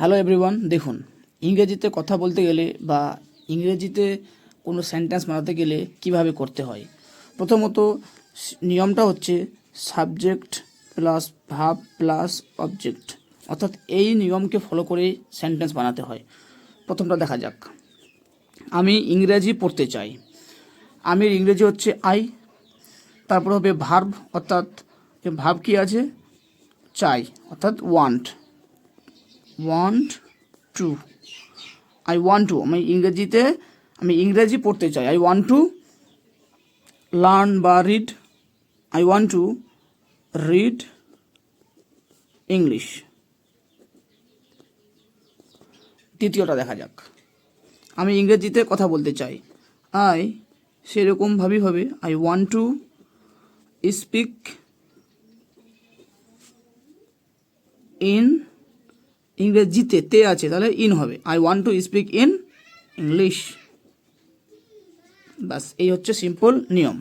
Hello everyone দেখুন, ইংরেজিতে কথা বলতে গেলে বা ইংরেজিতে কোনো সেন্টেন্স বানাতে গেলে কীভাবে করতে হয়? প্রথমত, নিয়মটা হচ্ছে সাবজেক্ট প্লাস ভাব প্লাস অবজেক্ট অর্থাৎ এই নিয়মকে ফলো করেই সেন্টেন্স বানাতে হয়। প্রথমটা দেখা যাক। আমি ইংরেজি পড়তে চাই। আমি ইংরেজি হচ্ছে আই তারপর হবে ভার্ব অর্থাৎ ভাব কি আছে? চাই, অর্থাৎ want want to I want to আমি ইংরেজিতে, আমি ইংরেজি পড়তে চাই। আই ওয়ান্ট টু লার্ন বা read I want to read English দ্বিতীয়টা দেখা যাক। আমি ইংরেজিতে কথা বলতে চাই। আই সেরকমভাবেই হবে। I want to speak in ইংরেজিতে তে আছে, তাহলে ইন হবে। I want to speak in English বাস এই হচ্ছে সিম্পল নিয়ম।